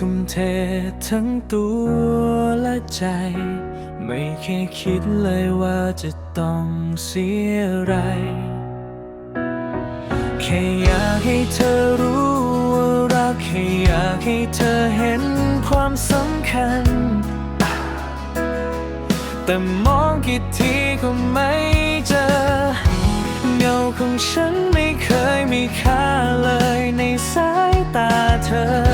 ทุ่มเททั้งตัวและใจ ไม่เคยคิดเลยว่าจะต้องเสียอะไร แค่อยากให้เธอรู้ว่ารักแค่อยากให้เธอเห็นความสำคัญ แต่มองกี่ทีก็ไม่เจอเงาของฉันไม่เคยมีค่าเลยในสายตาเธอ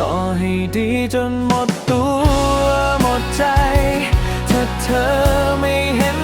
ต่อให้ดีจนหมดตัวหมดใจ ถ้าเธอไม่เห็น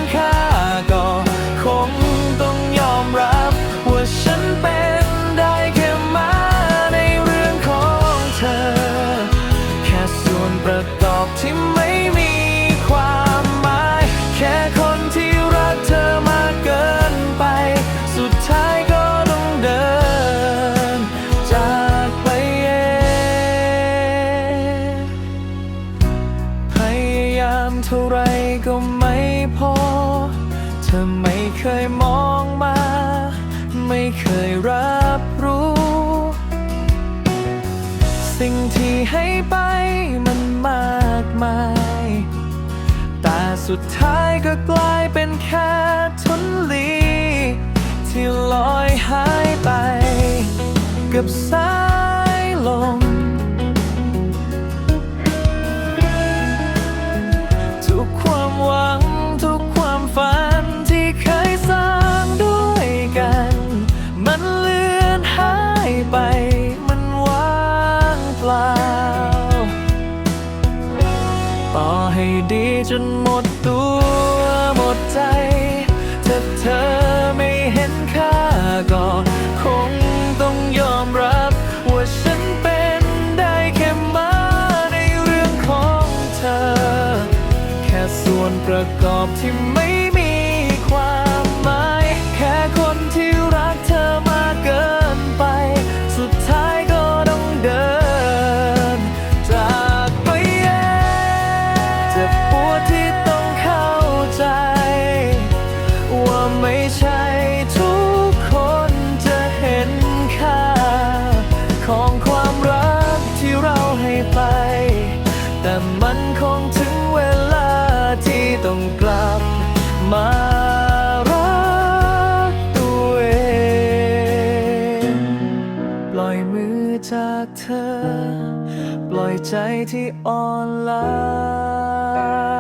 เท่าไรก็ไม่พอ เธอไม่เคยมองมา ไม่เคยรับรู้ สิ่งที่ให้ไปมันมากมาย แต่สุดท้ายก็กลายเป็นแค่ทุนลี ที่ลอยหายไป กับสายลม ให้ดีจนหมดตัวหมดใจถ้าเธอไม่เห็นค่าก็คงต้องยอมรับ ว่าฉันเป็นได้แค่มาในเรื่องของเธอ แค่ส่วนประกอบที่ไม่ เจ็บปวดที่ต้องเข้าใจ ว่าไม่ใช่ทุกคนจะเห็นค่าของความ จากเธอ ปล่อยใจที่อ่อนล้า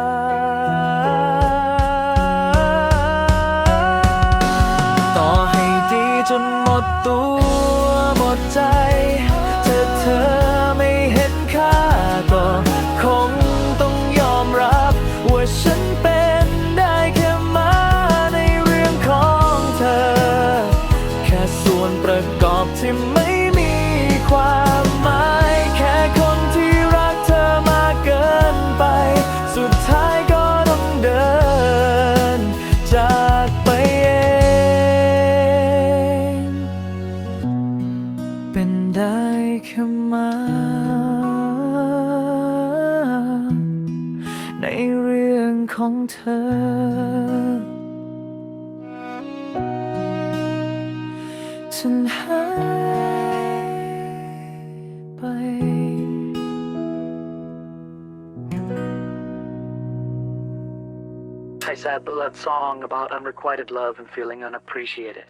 แค่มา ในเรื่องของเธอ ฉันหายไป A sad blood song about unrequited love and feeling unappreciated.